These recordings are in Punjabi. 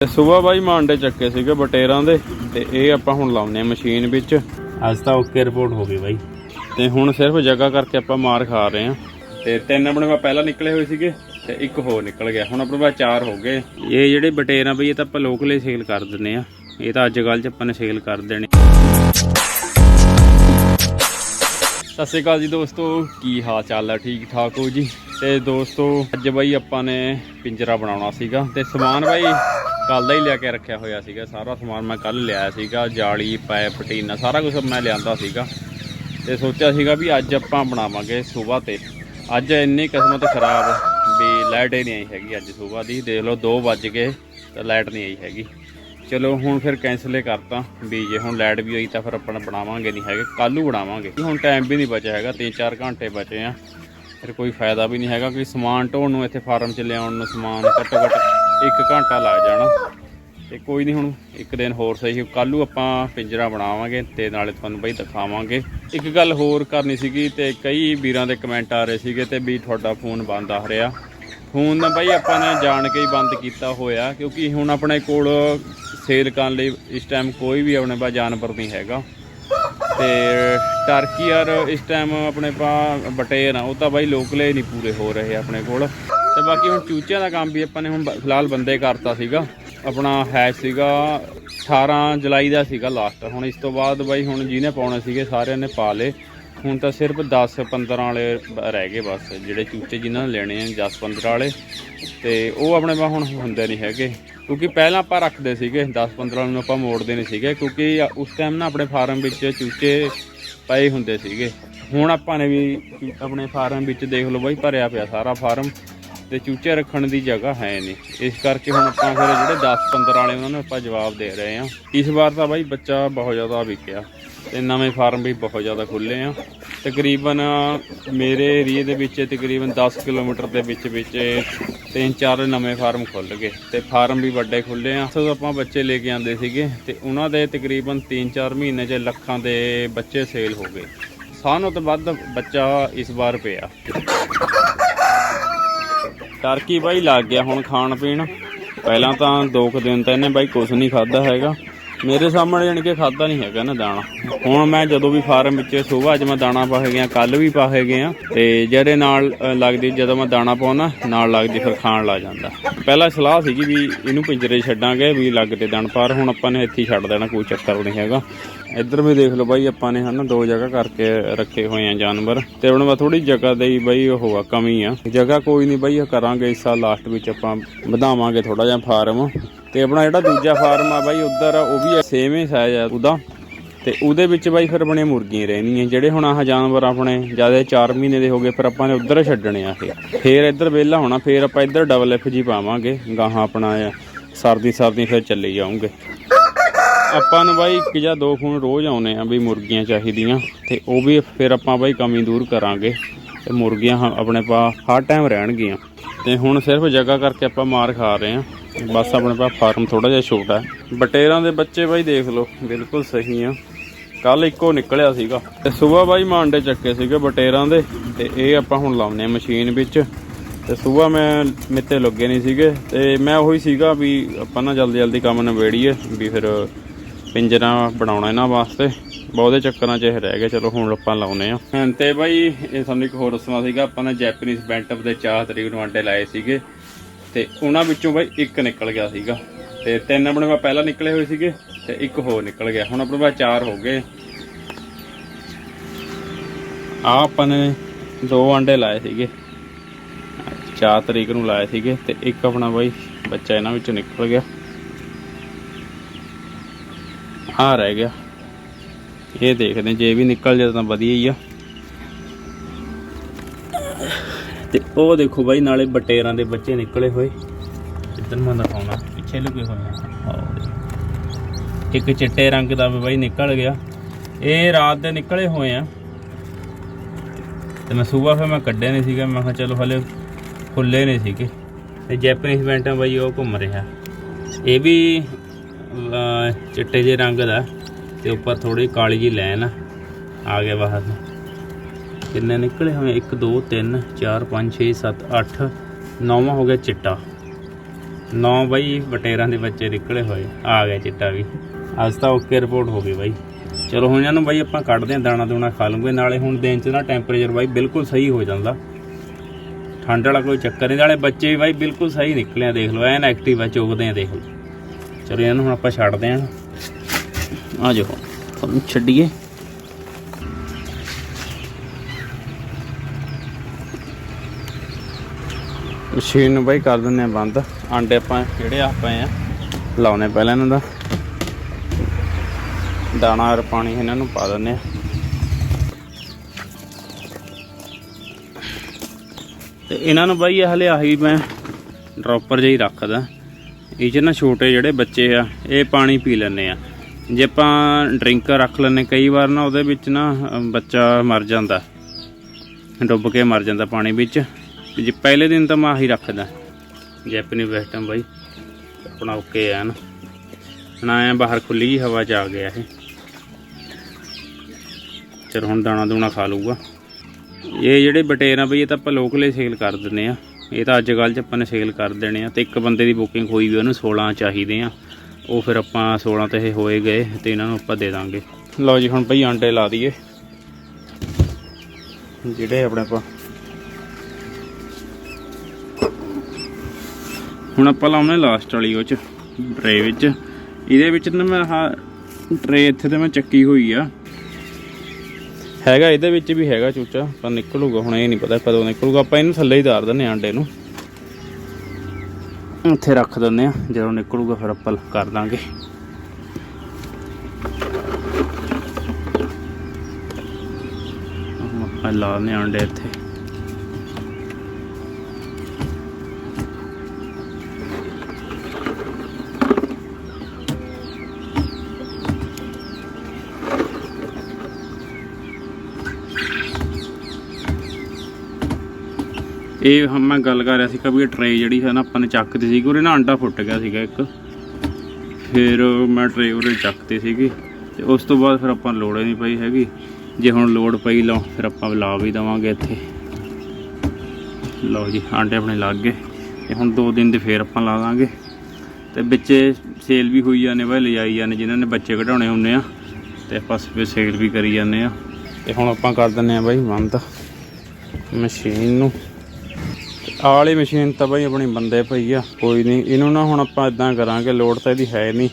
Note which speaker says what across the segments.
Speaker 1: ਤੇ ਸਵੇਰ ਬਾਈ ਮਾਂਡੇ ਚੱਕੇ ਸੀਗੇ ਬਟੇਰਾਂ ਦੇ ਤੇ ਇਹ ਆਪਾਂ ਹੁਣ ਲਾਉਨੇ ਆ ਮਸ਼ੀਨ ਵਿੱਚ।
Speaker 2: ਅੱਜ ਤਾਂ ਓਕੇ ਰਿਪੋਰਟ ਹੋ ਗਈ ਬਾਈ।
Speaker 1: ਤੇ ਹੁਣ ਸਿਰਫ ਜਗ੍ਹਾ ਕਰਕੇ ਆਪਾਂ ਮਾਰ ਖਾ ਰਹੇ ਆ ਤੇ ਤਿੰਨ ਆਪਣੇ ਕੋਲ ਪਹਿਲਾਂ ਨਿਕਲੇ ਹੋਏ ਸੀਗੇ ਤੇ ਇੱਕ ਹੋਰ ਨਿਕਲ ਗਿਆ। ਹੁਣ ਆਪਣੇ ਕੋਲ ਚਾਰ ਹੋ ਗਏ। ਇਹ ਜਿਹੜੇ ਬਟੇਰਾਂ ਬਈ ਇਹ ਤਾਂ ਆਪਾਂ ਲੋਕਲੇ ਸੇਲ ਕਰ ਦਿੰਨੇ ਆ ਇਹ ਤਾਂ ਅੱਜ ਕੱਲ੍ਹ ਚ ਆਪਾਂ ਨੇ ਸੇਲ ਕਰ ਦੇਣੇ। ਸਤਿ ਸ਼੍ਰੀ ਅਕਾਲ ਜੀ ਦੋਸਤੋ ਕੀ ਹਾਲ ਚਾਲ ਹੈ ਠੀਕ ਠਾਕ ਹੋ ਜੀ? ਤੇ ਦੋਸਤੋ, ਅੱਜ ਬਾਈ ਆਪਾਂ ਨੇ ਪਿੰਜਰਾ ਬਣਾਉਣਾ ਸੀਗਾ ਤੇ ਸਮਾਨ ਬਾਈ ਕੱਲ ਦਾ ਹੀ ਲਿਆ ਕੇ ਰੱਖਿਆ ਹੋਇਆ ਸੀਗਾ, ਸਾਰਾ ਸਮਾਨ ਮੈਂ ਕੱਲ ਲਿਆਇਆ ਸੀਗਾ, ਜਾਲੀ, ਪਾਈਪ, ਟੀਨਾ, ਸਾਰਾ ਕੁਝ ਮੈਂ ਲਿਆਂਦਾ ਸੀਗਾ। ਤੇ ਸੋਚਿਆ ਸੀਗਾ ਵੀ ਅੱਜ ਆਪਾਂ ਬਣਾਵਾਂਗੇ ਸਵੇਰ ਤੇ। ਅੱਜ ਇੰਨੀ ਕਿਸਮਤ ਖਰਾਬ ਵੀ ਲਾਈਟ ਹੀ ਨਹੀਂ ਆਈ ਹੈਗੀ ਅੱਜ ਸਵੇਰ ਦੀ। ਦੇਖ ਲਓ 2 ਵੱਜ ਗਏ ਤਾਂ ਲਾਈਟ ਨਹੀਂ ਆਈ ਹੈਗੀ। ਚਲੋ, ਹੁਣ ਫਿਰ ਕੈਨਸਲ ਹੀ ਕਰਤਾ ਵੀ ਜੇ ਹੁਣ ਲਾਈਟ ਵੀ ਆਈ ਤਾਂ ਫਿਰ ਆਪਾਂ ਬਣਾਵਾਂਗੇ ਨਹੀਂ ਹੈਗੇ, ਕੱਲ੍ਹ ਬਣਾਵਾਂਗੇ। ਹੁਣ ਟਾਈਮ ਵੀ ਨਹੀਂ ਬਚਿਆ ਹੈਗਾ 3-4 ਘੰਟੇ ਬਚੇ ਆ। ਫਿਰ ਕੋਈ ਫਾਇਦਾ ਵੀ ਨਹੀਂ ਹੈਗਾ ਕਿ ਸਮਾਨ ਢੋਣ ਨੂੰ ਇੱਥੇ ਫਾਰਮ 'ਚ ਲਿਆਉਣ ਨੂੰ ਸਮਾਨ ਘੱਟੋ ਘੱਟ 1 ਘੰਟਾ ਲੱਗ ਜਾਣਾ। ਤੇ ਕੋਈ ਨਹੀਂ ਹੁਣ ਇੱਕ ਦਿਨ ਹੋਰ ਸਹੀ, ਕੱਲ੍ਹ ਨੂੰ ਆਪਾਂ ਪਿੰਜਰਾ ਬਣਾਵਾਂਗੇ ਤੇ ਨਾਲੇ ਤੁਹਾਨੂੰ ਬਈ ਦਿਖਾਵਾਂਗੇ। ਇੱਕ ਗੱਲ ਹੋਰ ਕਰਨੀ ਸੀਗੀ ਤੇ ਕਈ ਵੀਰਾਂ ਦੇ ਕਮੈਂਟ ਆ ਰਹੇ ਸੀਗੇ ਤੇ ਵੀ ਤੁਹਾਡਾ ਫੋਨ ਬੰਦ ਆ ਰਿਹਾ। ਫੋਨ ਦਾ ਬਈ ਆਪਾਂ ਨੇ ਜਾਣ ਕੇ ਹੀ ਬੰਦ ਕੀਤਾ ਹੋਇਆ, ਕਿਉਂਕਿ ਹੁਣ ਆਪਣੇ ਕੋਲ ਸੇਲ ਕਰਨ ਲਈ ਇਸ ਟਾਈਮ ਕੋਈ ਵੀ ਆਪਣੇ ਪਾ ਜਾਨਵਰ ਨਹੀਂ ਹੈਗਾ। ਤੇ ਟਰਕੀ ਯਾਰ, ਇਸ ਟਾਈਮ ਆਪਣੇ ਪਾ ਬਟੇਰ ਆ, ਉਹ ਤਾਂ ਬਾਈ ਲੋਕਲੇ ਨਹੀਂ ਪੂਰੇ ਹੋ ਰਹੇ ਆਪਣੇ ਕੋਲ। ਤੇ ਬਾਕੀ ਹੁਣ ਚੂਚਿਆਂ ਦਾ ਕੰਮ ਵੀ ਆਪਾਂ ਨੇ ਹੁਣ ਬ- ਫਿਲਹਾਲ ਬੰਦੇ ਕਰਤਾ ਸੀਗਾ। ਆਪਣਾ ਹੈ ਸੀਗਾ 18 ਜੁਲਾਈ ਦਾ ਸੀਗਾ ਲਾਸਟ ਹੁਣ ਇਸ ਤੋਂ ਬਾਅਦ ਬਾਈ ਹੁਣ ਜਿਹਨੇ ਪਾਉਣੇ ਸੀਗੇ, ਸਾਰਿਆਂ ਨੇ ਪਾ ਲਏ। ਹੁਣ ਤਾਂ ਸਿਰਫ 10 15 ਵਾਲੇ ਰਹਿ ਗਏ ਬਸ, ਜਿਹੜੇ ਚੂਚੇ ਜਿਨ੍ਹਾਂ ਨੇ ਲੈਣੇ ਆ 10 15 ਵਾਲੇ। ਤੇ ਉਹ ਆਪਣੇ ਪਾ ਹੁਣ ਹੁੰਦੇ ਨਹੀਂ ਹੈਗੇ। ਕਿਉਂਕਿ ਪਹਿਲਾਂ ਆਪਾਂ ਰੱਖਦੇ ਸੀਗੇ 10 15 ਨੂੰ ਆਪਾਂ ਮੋੜਦੇ ਨਹੀਂ ਸੀਗੇ, ਕਿਉਂਕਿ ਉਸ ਟਾਈਮ ਨਾ ਆਪਣੇ ਫਾਰਮ ਵਿੱਚ ਚੂਚੇ ਪਏ ਹੁੰਦੇ ਸੀਗੇ। ਹੁਣ ਆਪਾਂ ਨੇ ਵੀ ਆਪਣੇ ਫਾਰਮ ਵਿੱਚ ਦੇਖ ਲਓ ਬਾਈ, ਭਰਿਆ ਪਿਆ ਸਾਰਾ ਫਾਰਮ। ਤੇ ਚੂਚੇ ਰੱਖਣ ਦੀ ਜਗ੍ਹਾ ਹੈ ਨਹੀਂ। ਇਸ ਕਰਕੇ ਹੁਣ ਆਪਾਂ ਫਿਰ ਜਿਹੜੇ 10 15 ਵਾਲੇ, ਉਹਨਾਂ ਨੂੰ ਆਪਾਂ ਜਵਾਬ ਦੇ ਰਹੇ ਆ ਇਸ ਵਾਰ ਤਾਂ ਬਾਈ ਬੱਚਾ ਬਹੁਤ ਜ਼ਿਆਦਾ ਵਿਕਿਆ। ਤੇ ਨਵੇਂ ਫਾਰਮ ਵੀ ਬਹੁਤ ਜ਼ਿਆਦਾ ਖੁੱਲੇ ਆ। ਤਕਰੀਬਨ ਮੇਰੇ ਏਰੀਏ ਦੇ ਵਿੱਚ ਤਕਰੀਬਨ 10 ਕਿਲੋਮੀਟਰ ਦੇ ਵਿੱਚ ਵਿੱਚ ਤਿੰਨ ਚਾਰ ਨਵੇਂ ਫਾਰਮ ਖੁੱਲ ਗਏ ਤੇ ਫਾਰਮ ਵੀ ਵੱਡੇ ਖੁੱਲੇ ਆ। ਸੋ ਆਪਾਂ ਬੱਚੇ ਲੈ ਕੇ ਆਂਦੇ ਸੀਗੇ ਤੇ ਉਹਨਾਂ ਦੇ ਤਕਰੀਬਨ 3-4 ਮਹੀਨੇ 'ਚ ਲੱਖਾਂ ਦੇ ਬੱਚੇ ਸੇਲ ਹੋ ਗਏ। ਸਾਨੂੰ ਤੋਂ ਵੱਧ ਬੱਚਾ ਇਸ ਵਾਰ ਪਿਆ। ਟਰਕੀ ਬਾਈ ਲੱਗ ਗਿਆ ਹੁਣ ਖਾਣ ਪੀਣ। ਪਹਿਲਾਂ ਤਾਂ ਦੋ ਕੁ ਦਿਨ ਤਾਂ ਇਹਨੇ ਬਾਈ ਕੁਝ ਨਹੀਂ ਖਾਦਾ ਹੈਗਾ। ਮੇਰੇ ਸਾਹਮਣੇ ਜਾਣੀ ਕਿ ਖਾਦਾ ਨਹੀਂ ਹੈਗਾ ਨਾ ਦਾਣਾ। ਹੁਣ ਮੈਂ ਜਦੋਂ ਵੀ ਫਾਰਮ ਵਿੱਚ ਸੁਬਾਹ ਅੱਜ ਮੈਂ ਦਾਣਾ ਪਾ ਕੇ ਗਿਆ, ਕੱਲ ਵੀ ਪਾ ਕੇ ਗਿਆ, ਤੇ ਜਿਹੜੇ ਨਾਲ ਲੱਗਦੀ ਜਦੋਂ ਮੈਂ ਦਾਣਾ ਪਾਉਣਾ, ਨਾਲ ਲੱਗਦੀ ਫਿਰ ਖਾਣ ਲੱਗ ਜਾਂਦਾ। ਪਹਿਲਾਂ ਸਲਾਹ ਸੀਗੀ ਵੀ ਇਹਨੂੰ ਪਿੰਜਰੇ ਛੱਡਾਂਗੇ, ਵੀ ਲੱਗ ਤੇ ਦਣ ਪਰ ਹੁਣ ਆਪਾਂ ਨੇ ਇੱਥੇ ਹੀ ਛੱਡ ਦੇਣਾ, ਕੋਈ ਚੱਕਰ ਨਹੀਂ ਹੈਗਾ। ਇੱਧਰ ਵੀ ਦੇਖ ਲਓ ਬਾਈ, ਆਪਾਂ ਨੇ ਹਨਾ ਦੋ ਜਗ੍ਹਾ ਕਰਕੇ ਰੱਖੇ ਹੋਏ ਆ ਜਾਨਵਰ। ਤੇ ਹੁਣ ਮੈਂ ਥੋੜੀ ਜਗ੍ਹਾ ਦੇ ਹੀ ਬਾਈ ਉਹ ਆ, ਕਮੀ ਆ। ਜਗ੍ਹਾ ਕੋਈ ਨਹੀਂ ਬਾਈ ਕਰਾਂਗੇ, ਇਸ ਸਾਲ ਲਾਸਟ ਵਿੱਚ ਆਪਾਂ ਵਧਾਵਾਂਗੇ ਥੋੜਾ ਜਿਹਾ ਫਾਰਮ। ਤੇ ਆਪਣਾ ਜਿਹੜਾ ਦੂਜਾ ਫਾਰਮ ਆ ਬਾਈ, ਉਧਰ ਉਹ ਵੀ ਸੇਮ ਹੀ ਸਾਈਜ਼ ਆ ਉਹਦਾ। ਤੇ ਉਹਦੇ ਵਿੱਚ ਬਾਈ ਫਿਰ ਆਪਣੇ ਮੁਰਗੀਆਂ ਰਹਿਣੀਆਂ, ਜਿਹੜੇ ਹੁਣ ਆਹ ਜਾਨਵਰ ਆਪਣੇ ਜ਼ਿਆਦਾ 4 ਮਹੀਨੇ ਦੇ ਹੋ ਗਏ, ਫਿਰ ਆਪਾਂ ਨੇ ਉਧਰ ਛੱਡਣੇ ਆ ਇਹ। ਫੇਰ ਇੱਧਰ ਵਿਹਲਾ ਹੋਣਾ, ਫੇਰ ਆਪਾਂ ਇੱਧਰ ਡਬਲ ਐਫ ਜੀ ਪਾਵਾਂਗੇ, ਗਾਹਾਂ ਆਪਣਾ ਸਰਦੀ ਸਰਦੀ ਫਿਰ ਚੱਲੀ ਜਾਊਂਗੇ। ਆਪਾਂ ਨੂੰ ਬਾਈ ਇੱਕ ਜਾਂ ਦੋ ਫੋਨ ਰੋਜ਼ ਆਉਨੇ ਆ ਵੀ ਮੁਰਗੀਆਂ ਚਾਹੀਦੀਆਂ, ਤੇ ਉਹ ਵੀ ਫਿਰ ਆਪਾਂ ਬਾਈ ਕਮੀ ਦੂਰ ਕਰਾਂਗੇ। ਤੇ ਮੁਰਗੀਆਂ ਹ- ਆਪਣੇ ਪਾ ਹਰ ਟਾਈਮ ਰਹਿਣਗੀਆਂ। ਤੇ ਹੁਣ ਸਿਰਫ ਜਗ੍ਹਾ ਕਰਕੇ ਆਪਾਂ ਮਾਰ ਖਾ ਰਹੇ ਆ। ਬਸ ਆਪਣੇ ਪਾ ਫਾਰਮ ਥੋੜਾ ਜਿਹਾ ਛੋਟਾ ਹੈ। ਬਟੇਰਾਂ ਦੇ ਬੱਚੇ ਬਾਈ ਦੇਖ ਲਓ, ਬਿਲਕੁਲ ਸਹੀ ਆ। ਕੱਲ ਇੱਕੋ ਨਿਕਲਿਆ ਸੀਗਾ। ਤੇ ਸਵੇਰ ਬਾਈ ਮਾਂਡੇ ਚੱਕੇ ਸੀਗੇ ਬਟੇਰਾਂ ਦੇ। ਤੇ ਇਹ ਆਪਾਂ ਹੁਣ ਲਾਉਨੇ ਆ ਮਸ਼ੀਨ ਵਿੱਚ। ਤੇ ਸਵੇਰ ਮੈਂ ਮਿੱਤੇ ਲੱਗੇ ਨਹੀਂ ਸੀਗੇ। ਤੇ ਮੈਂ ਉਹੀ ਸੀਗਾ ਵੀ ਆਪਾਂ ਨਾ ਜਲਦੀ ਜਲਦੀ ਕੰਮ ਨਿਬੇੜੀਏ, ਵੀ ਫਿਰ ਪਿੰਜਰਾ ਬਣਾਉਣਾ ਇਹਨਾਂ ਵਾਸਤੇ। ਬਹੁਤੇ ਚੱਕਰਾਂ 'ਚ ਇਹ ਰਹਿ ਗਏ ਚਲੋ ਹੁਣ ਆਪਾਂ ਲਾਉਨੇ ਆ ਤੇ ਬਾਈ, ਇਹ ਸਾਨੂੰ ਇੱਕ ਹੋਰ ਦੱਸਣਾ ਸੀਗਾ, ਆਪਾਂ ਨੇ ਜੈਪਨੀਜ਼ ਬੈਂਟਅਪ ਦੇ 4 ਤਰੀਕ ਨੂੰ ਆਂਡੇ ਲਾਏ ਸੀਗੇ। ਤੇ ਉਹਨਾਂ ਵਿੱਚੋਂ ਬਾਈ ਇੱਕ ਨਿਕਲ ਗਿਆ ਸੀਗਾ। ਤੇ ਤਿੰਨ ਆਪਣੇ ਕੋਲ ਪਹਿਲਾਂ ਨਿਕਲੇ ਹੋਏ ਸੀਗੇ ਤੇ ਇੱਕ ਹੋਰ ਨਿਕਲ ਗਿਆ। ਹੁਣ ਆਪਣੇ ਕੋਲ ਚਾਰ ਹੋ ਗਏ। ਆ ਆਪਾਂ ਨੇ ਦੋ ਆਂਡੇ ਲਾਏ ਸੀਗੇ। 4 ਤਰੀਕ ਨੂੰ ਲਾਏ ਸੀਗੇ ਤੇ ਇੱਕ ਆਪਣਾ ਬਾਈ ਬੱਚਾ ਇਹਨਾਂ ਵਿੱਚੋਂ ਨਿਕਲ ਗਿਆ। ਆ ਰਹਿ ਗਿਆ। ਇਹ ਦੇਖਦੇ ਜੇ ਵੀ ਨਿਕਲ ਜਾਏ ਤਾਂ ਵਧੀਆ ਹੀ ਆ। ਤੇ ਉਹ ਦੇਖੋ ਬਾਈ, ਨਾਲੇ ਬਟੇਰਾਂ ਦੇ ਬੱਚੇ ਨਿਕਲੇ ਹੋਏ। ਇੱਧਰ ਮੈਂ ਦਿਖਾਉਣਾ ਪਿੱਛੇ ਲੁਕੇ ਹੋਏ ਆ। ਇੱਕ ਚਿੱਟੇ ਰੰਗ ਦਾ ਵੀ ਬਾਈ ਨਿਕਲ ਗਿਆ। ਇਹ ਰਾਤ ਦੇ ਨਿਕਲੇ ਹੋਏ ਆ। ਤੇ ਮੈਂ ਸਵੇਰ ਫਿਰ ਮੈਂ ਕੱਢੇ ਨਹੀਂ ਸੀਗਾ। ਮੈਂ ਕਿਹਾ ਚਲੋ ਹਲੇ ਖੁੱਲੇ ਨਹੀਂ ਸੀਗੇ। ਤੇ ਜੈਪਨੀਜ਼ ਬੈਂਟਾਂ ਬਾਈ, ਉਹ ਘੁੰਮ ਰਿਹਾ। ਇਹ ਵੀ ਚਿੱਟੇ ਜਿਹੇ ਰੰਗ ਦਾ। ਤੇ ਉੱਪਰ ਥੋੜੀ ਕਾਲੀ ਜੀ ਲਾਈਨ ਆ। ਆ ਗਿਆ ਬਾਹਰ ਨੂੰ। ਕਿੰਨੇ ਨਿਕਲੇ ਹੋਏ? 1 2 3 4 5 6 7 8 ਨੌਵਾਂ ਹੋ ਗਿਆ ਚਿੱਟਾ।
Speaker 2: ਨੌ ਬਾਈ ਬਟੇਰਾਂ ਦੇ ਬੱਚੇ ਨਿਕਲੇ ਹੋਏ। ਆ ਗਿਆ ਚਿੱਟਾ ਵੀ। ਅੱਜ ਤਾਂ ਓਕੇ ਰਿਪੋਰਟ ਹੋ ਗਈ ਬਾਈ। ਚਲੋ, ਹੁਣ ਇਹਨਾਂ ਨੂੰ ਬਾਈ ਆਪਾਂ ਕੱਢਦੇ ਆਂ ਦਾਣਾ ਦੂਣਾ ਖਾ ਲੂਗੇ। ਨਾਲੇ ਹੁਣ ਦਿਨ ਚ ਨਾ ਟੈਂਪਰੇਚਰ ਬਾਈ ਬਿਲਕੁਲ ਸਹੀ ਹੋ ਜਾਂਦਾ। ਠੰਡ ਵਾਲਾ ਕੋਈ ਚੱਕਰ ਨਹੀਂ। ਨਾਲੇ ਬੱਚੇ ਵੀ ਬਾਈ ਬਿਲਕੁਲ ਸਹੀ ਨਿਕਲੇ ਆ, ਦੇਖ ਲਓ, ਐਨ ਐਕਟਿਵ ਆ, ਚੁਗਦੇ ਆ, ਦੇਖ ਲਓ। ਚਲੋ, ਇਹਨਾਂ ਨੂੰ ਹੁਣ ਆਪਾਂ ਛੱਡਦੇ ਆਂ ਆ ਜਾਓ ਛੱਡੀਏ।
Speaker 1: ਮਸ਼ੀਨ ਨੂੰ ਬਾਈ ਕਰ ਦਿੰਦੇ ਆ ਬੰਦ। ਆਂਡੇ ਆਪਾਂ ਜਿਹੜੇ ਆ ਪਏ ਆ? ਲਾਉਣੇ ਪਹਿਲਾਂ ਇਹਨਾਂ ਦਾ। ਦਾਣਾ ਔਰ ਪਾਣੀ ਇਹਨਾਂ ਨੂੰ ਪਾ ਦਿੰਦੇ ਆ। ਤੇ ਇਹਨਾਂ ਨੂੰ ਬਾਈ ਹਲੇ ਆਹੀ ਮੈਂ ਡ੍ਰੌਪਰ ਜਿਹੀ ਰੱਖਦਾ। ਇਹ 'ਚ ਨਾ ਛੋਟੇ ਜਿਹੜੇ ਬੱਚੇ ਆ, ਇਹ ਪਾਣੀ ਪੀ ਲੈਂਦੇ ਆ। ਜੇ ਆਪਾਂ ਡਰਿੰਕ ਰੱਖ ਲੈਂਦੇ, ਕਈ ਵਾਰ ਨਾ ਉਹਦੇ ਵਿੱਚ ਨਾ ਬੱਚਾ ਮਰ ਜਾਂਦਾ। ਡੁੱਬ ਕੇ ਮਰ ਜਾਂਦਾ ਪਾਣੀ ਵਿੱਚ। ਤੇ ਜੇ ਪਹਿਲੇ ਦਿਨ ਤਾਂ ਮੈਂ ਆਹੀ ਰੱਖਦਾ। ਜੈਪਨੀ ਵੈਸਟਮ ਬਾਈ ਆਪਣਾ ਓਕੇ ਆ ਨਾ। ਹੁਣ ਆਇਆ ਬਾਹਰ ਖੁੱਲੀ ਜਿਹੀ ਹਵਾ ਚ ਆ ਗਿਆ ਇਹ। ਚਲ ਹੁਣ ਦਾਣਾ ਦੂਣਾ ਖਾ ਲਊਗਾ। ਇਹ ਜਿਹੜੇ ਬਟੇਰ ਆ ਬਈ, ਇਹ ਤਾਂ ਆਪਾਂ ਲੋਕਲੇ ਸੇਲ ਕਰ ਦਿੰਦੇ ਆ। ਇਹ ਤਾਂ ਅੱਜ ਕੱਲ੍ਹ ਚ ਆਪਾਂ ਨੇ ਸੇਲ ਕਰ ਦੇਣੇ ਆ। ਤੇ ਇੱਕ ਬੰਦੇ ਦੀ ਬੁਕਿੰਗ ਹੋਈ ਵੀ, ਉਹਨੂੰ 16 ਚਾਹੀਦੇ ਆ। ਉਹ ਫਿਰ ਆਪਾਂ 16 ਤੇ ਇਹ ਹੋਏ ਗਏ, ਤੇ ਇਹਨਾਂ ਨੂੰ ਆਪਾਂ ਦੇ ਦਾਂਗੇ। ਲਓ ਜੀ, ਹੁਣ ਬਈ ਆਂਡੇ ਲਾ ਦਈਏ। ਜਿਹੜੇ ਆਪਣੇ ਆਪਾਂ ਹੁਣ ਆਪਾਂ ਲਾਉਣੇ ਲਾਸਟ ਵਾਲੀ ਉਹ ਚ ਟਰੇ ਵਿੱਚ। ਇਹਦੇ ਵਿੱਚ ਨਾ ਮੈਂ ਆਹ ਟਰੇ ਇੱਥੇ ਤੇ ਮੈਂ ਚੱਕੀ ਹੋਈ ਆ। ਹੈਗਾ ਇਹਦੇ ਵਿੱਚ ਵੀ ਹੈਗਾ ਚੂਚਾ, ਪਰ ਨਿਕਲੂਗਾ, ਹੁਣ ਇਹ ਨਹੀਂ ਪਤਾ ਕਦੋਂ ਨਿਕਲੂਗਾ। ਆਪਾਂ ਇਹਨੂੰ ਥੱਲੇ ਹੀ ਧਾਰ ਦਿੰਦੇ ਹਾਂ ਆਂਡੇ ਨੂੰ। ਇੱਥੇ ਰੱਖ ਦਿੰਦੇ ਆ ਜਦੋਂ ਨਿਕਲੂਗਾ ਫਿਰ ਆਪਾਂ ਕਰ ਦਾਂਗੇ। ਆਪਾਂ ਲਾ ਦਿੰਦੇ ਹਾਂ ਆਂਡੇ ਇੱਥੇ। ਇਹ ਹਮ ਮੈਂ ਗੱਲ ਕਰ ਰਿਹਾ ਸੀ ਕਿ ਵੀ ਇਹ ਟਰੇ ਜਿਹੜੀ ਹੈ ਨਾ ਆਪਾਂ ਨੇ ਚੱਕਦੀ ਸੀ ਉਹਦੇ ਨਾਲ ਅੰਡਾ ਫੁੱਟ ਗਿਆ ਸੀਗਾ ਇੱਕ। ਫਿਰ ਮੈਂ ਟਰੇ ਉਹਦੇ ਚੱਕਤੀ ਸੀਗੀ ਤੇ ਉਸ ਤੋਂ ਬਾਅਦ ਫਿਰ ਆਪਾਂ ਨੂੰ ਲੋੜ ਨਹੀਂ ਪਈ ਹੈਗੀ। ਜੇ ਹੁਣ ਲੋੜ ਪਈ ਲਓ, ਫਿਰ ਆਪਾਂ ਲਾ ਵੀ ਦਵਾਂਗੇ ਇੱਥੇ। ਲਓ ਜੀ, ਆਂਡੇ ਆਪਣੇ ਲੱਗ ਗਏ ਤੇ ਹੁਣ 2 ਦਿਨ ਦੇ ਫੇਰ ਆਪਾਂ ਲਾ ਦਾਂਗੇ। ਤੇ ਵਿੱਚ ਸੇਲ ਵੀ ਹੋਈ ਜਾਂਦੇ ਵਾ ਲਿਜਾਈ ਜਾਂਦੇ, ਜਿਨ੍ਹਾਂ ਨੇ ਬੱਚੇ ਕਢਾਉਣੇ ਹੁੰਦੇ ਆ। ਤੇ ਆਪਾਂ ਸੇਲ ਵੀ ਕਰੀ ਜਾਂਦੇ ਆ। ਤੇ ਹੁਣ ਆਪਾਂ ਕਰ ਦਿੰਨੇ ਆ ਬਾਈ ਬੰਦ ਮਸ਼ੀਨ ਨੂੰ। ਆਹ ਵਾਲੀ ਮਸ਼ੀਨ ਤਾਂ ਬਾਈ ਆਪਣੀ ਬੰਦੇ ਪਈ ਆ, ਕੋਈ ਨਹੀਂ। ਇਹਨੂੰ ਨਾ ਹੁਣ ਆਪਾਂ ਇਦਾਂ ਕਰਾਂਗੇ ਲੋਡ ਤਾਂ ਇਹਦੀ ਹੈ ਨਹੀਂ।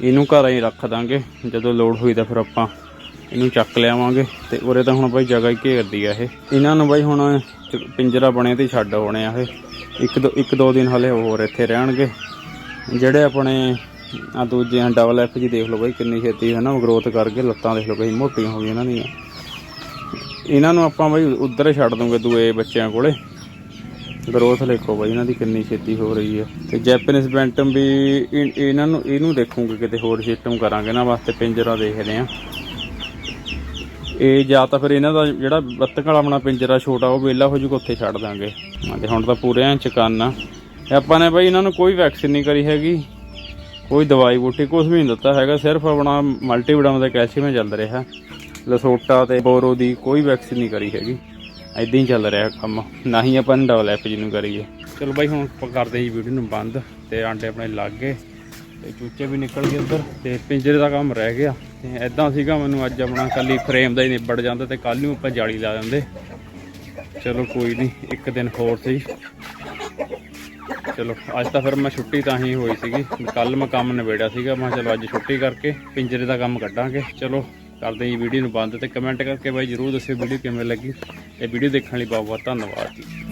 Speaker 1: ਇਹਨੂੰ ਘਰਾਂ ਹੀ ਰੱਖ ਦਾਂਗੇ, ਜਦੋਂ ਲੋਡ ਹੋਈ ਤਾਂ ਫਿਰ ਆਪਾਂ ਇਹਨੂੰ ਚੱਕ ਲਿਆਵਾਂਗੇ। ਤੇ ਉਰੇ ਤਾਂ ਹੁਣ ਬਾਈ ਜਗ੍ਹਾ ਹੀ ਘੇਰਦੀ ਆ ਇਹ। ਇਹਨਾਂ ਨੂੰ ਬਾਈ ਹੁਣ ਚ- ਪਿੰਜਰਾ ਬਣੇ ਤੇ ਛੱਡ ਹੋਣੇ ਆ ਇਹ। ਇੱਕ ਦੋ ਇੱਕ ਦੋ ਦਿਨ ਹਲੇ ਹੋਰ ਇੱਥੇ ਰਹਿਣਗੇ। ਜਿਹੜੇ ਆਪਣੇ ਆ ਦੂਜੇ ਆ ਡਬਲ ਐਫ ਜੀ ਦੇਖ ਲਓ ਬਾਈ ਕਿੰਨੀ ਛੇਤੀ ਹੈ ਨਾ ਗਰੋਥ ਕਰਕੇ ਲੱਤਾਂ ਦੇਖ ਲਓ ਬਾਈ ਮੋਟੀਆਂ ਹੋ ਗਈਆਂ ਇਹਨਾਂ ਦੀਆਂ। ਇਹਨਾਂ ਨੂੰ ਆਪਾਂ ਬਾਈ ਉੱਧਰ ਛੱਡ ਦੂੰਗੇ, ਦੂਏ ਬੱਚਿਆਂ ਕੋਲੇ। ਗਰੋਥ ਦੇਖੋ ਬਾਈ, ਇਹਨਾਂ ਦੀ ਕਿੰਨੀ ਛੇਤੀ ਹੋ ਰਹੀ ਹੈ। ਤੇ ਜੈਪਨੀਜ਼ ਬੈਂਟਮ ਵੀ ਇ- ਇਹਨਾਂ ਨੂੰ, ਇਹਨੂੰ ਦੇਖੂਗੇ ਕਿਤੇ ਹੋਰ ਸਿਸਟਮ ਕਰਾਂਗੇ ਨਾ, ਵਾਸਤੇ ਪਿੰਜਰਾ ਦੇਖਦੇ ਆ ਇਹ ਜਾਂ ਤਾਂ ਫਿਰ ਇਹਨਾਂ ਦਾ ਜਿਹੜਾ ਬੱਤਕ ਵਾਲਾ ਆਪਣਾ ਪਿੰਜਰਾ ਛੋਟਾ, ਉਹ ਵਿਹਲਾ ਹੋ ਜੂਗਾ ਉੱਥੇ ਛੱਡ ਦਾਂਗੇ। ਹਾਂ, ਤੇ ਹੁਣ ਤਾਂ ਪੂਰੇ ਐਂ ਚਕੰਨ। ਆ ਆਪਾਂ ਨੇ ਬਾਈ ਇਹਨਾਂ ਨੂੰ ਕੋਈ ਵੈਕਸੀਨ ਨਹੀਂ ਕਰੀ ਹੈਗੀ। ਕੋਈ ਦਵਾਈ ਬੂਟੀ ਕੁਝ ਵੀ ਨਹੀਂ ਦਿੱਤਾ ਹੈਗਾ, ਸਿਰਫ ਆਪਣਾ ਮਲਟੀਵਿਟਾਮਿਨ ਦਾ ਕੈਲਸ਼ੀਅਮ ਚੱਲ ਰਿਹਾ। ਲਸੋਟਾ ਤੇ ਬੋਰੋ ਦੀ ਕੋਈ ਵੈਕਸੀਨ ਨਹੀਂ ਕਰੀ ਹੈਗੀ। ਐਦਾਂ ਹੀ ਚੱਲ ਰਿਹਾ ਕੰਮ। ਨਾ ਹੀ ਆਪਾਂ ਨੇ ਡਬਲ ਐਫ ਜੀ ਨੂੰ ਕਰੀਏ। ਚਲੋ ਬਾਈ, ਹੁਣ ਆਪਾਂ ਕਰਦੇ ਜੀ ਵੀਡੀਓ ਨੂੰ ਬੰਦ ਤੇ ਆਂਡੇ ਆਪਣੇ ਲੱਗ ਗਏ ਤੇ ਚੂਚੇ ਵੀ ਨਿਕਲ ਗਏ ਉੱਧਰ ਤੇ ਪਿੰਜਰੇ ਦਾ ਕੰਮ ਰਹਿ ਗਿਆ ਤੇ ਐਦਾਂ ਸੀਗਾ ਮੈਨੂੰ ਅੱਜ ਆਪਣਾ ਕੱਲੀ ਫਰੇਮ ਦਾ ਹੀ ਨਿਬੜ ਜਾਂਦਾ ਤੇ ਕੱਲ ਨੂੰ ਆਪਾਂ ਜਾਲੀ ਲਾ ਦਿੰਦੇ। ਚਲੋ ਕੋਈ ਨਹੀਂ, ਇੱਕ ਦਿਨ ਹੋਰ ਸੀ। ਚਲੋ, ਅੱਜ ਤਾਂ ਫਿਰ ਮੈਂ ਛੁੱਟੀ ਤਾਂ ਹੀ ਹੋਈ ਸੀਗੀ। ਕੱਲ ਮੈਂ ਕੰਮ ਨਿਬੇੜਿਆ ਸੀਗਾ, ਮੈਂ ਕਿਹਾ ਚਲੋ ਅੱਜ ਛੁੱਟੀ ਕਰਕੇ ਪਿੰਜਰੇ ਦਾ ਕੰਮ ਕੱਢਾਂਗੇ। ਚਲੋ ਕਰਦੇ ਜੀ ਵੀਡੀਓ ਨੂੰ ਬੰਦ ਤੇ ਕਮੈਂਟ ਕਰਕੇ ਬਾਈ ਜਰੂਰ ਦੱਸਿਓ ਵੀਡੀਓ ਕਿਵੇਂ ਲੱਗੀ। ਤੇ ਵੀਡੀਓ ਦੇਖਣ ਲਈ ਬਹੁਤ ਬਹੁਤ ਧੰਨਵਾਦ ਜੀ।